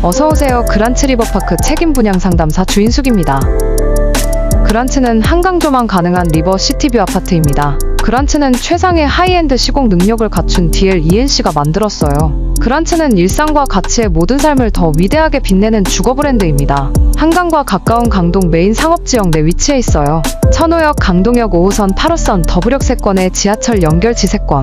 어서오세요. 그란츠 리버파크 책임 분양 상담사 주인숙입니다. 그란츠는 한강 조망 가능한 리버 시티뷰 아파트입니다. 그란츠는 최상의 하이엔드 시공 능력을 갖춘 DL ENC가 만들었어요. 그란츠는 일상과 가치의 모든 삶을 더 위대하게 빛내는 주거 브랜드입니다. 한강과 가까운 강동 메인 상업지역 내 위치해 있어요. 천호역, 강동역 5호선, 8호선, 더블역 세권의 지하철 연결 지세권,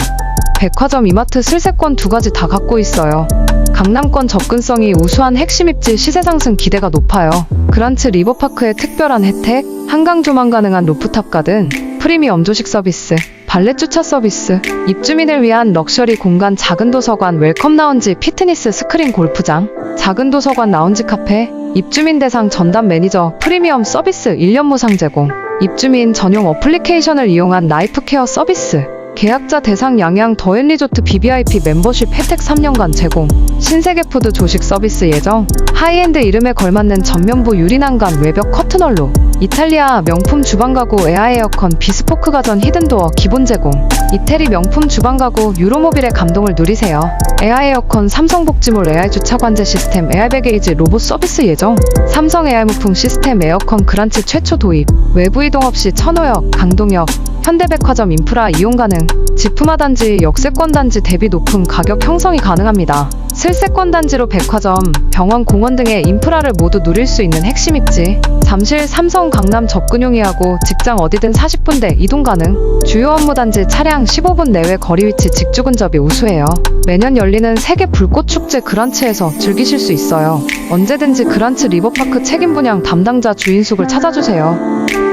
백화점, 이마트, 슬세권 두 가지 다 갖고 있어요. 강남권 접근성이 우수한 핵심 입지 시세 상승 기대가 높아요. 그란츠 리버파크의 특별한 혜택, 한강 조망 가능한 루프탑 가든, 프리미엄 조식 서비스, 발렛 주차 서비스, 입주민을 위한 럭셔리 공간 작은 도서관 웰컴 라운지 피트니스 스크린 골프장, 작은 도서관 라운지 카페, 입주민 대상 전담 매니저 프리미엄 서비스 1년 무상 제공, 입주민 전용 어플리케이션을 이용한 라이프 케어 서비스, 계약자 대상 양양 더앤리조트 BBIP 멤버십 혜택 3년간 제공, 신세계 푸드 조식 서비스 예정, 하이엔드 이름에 걸맞는 전면부 유리난간 외벽 커튼홀로, 이탈리아 명품 주방 가구 에아 에어컨 비스포크 가전 히든도어 기본 제공, 이태리 명품 주방 가구 유로모빌의 감동을 누리세요. 에아 에어컨 삼성 복지몰 AI 주차 관제 시스템 에아 베게이지 로봇 서비스 예정, 삼성 AI 무풍 시스템 에어컨 그란츠 최초 도입, 외부 이동 없이 천호역, 강동역, 현대백화점 인프라 이용 가능, 지품화 단지, 역세권 단지 대비 높은 가격 형성이 가능합니다. 슬세권 단지로 백화점, 병원, 공원 등의 인프라를 모두 누릴 수 있는 핵심 입지. 잠실, 삼성, 강남 접근용이하고 직장 어디든 40분대 이동 가능. 주요 업무 단지 차량 15분 내외 거리 위치 직주 근접이 우수해요. 매년 열리는 세계 불꽃 축제 그란츠에서 즐기실 수 있어요. 언제든지 그란츠 리버파크 책임 분양 담당자 주인숙을 찾아주세요.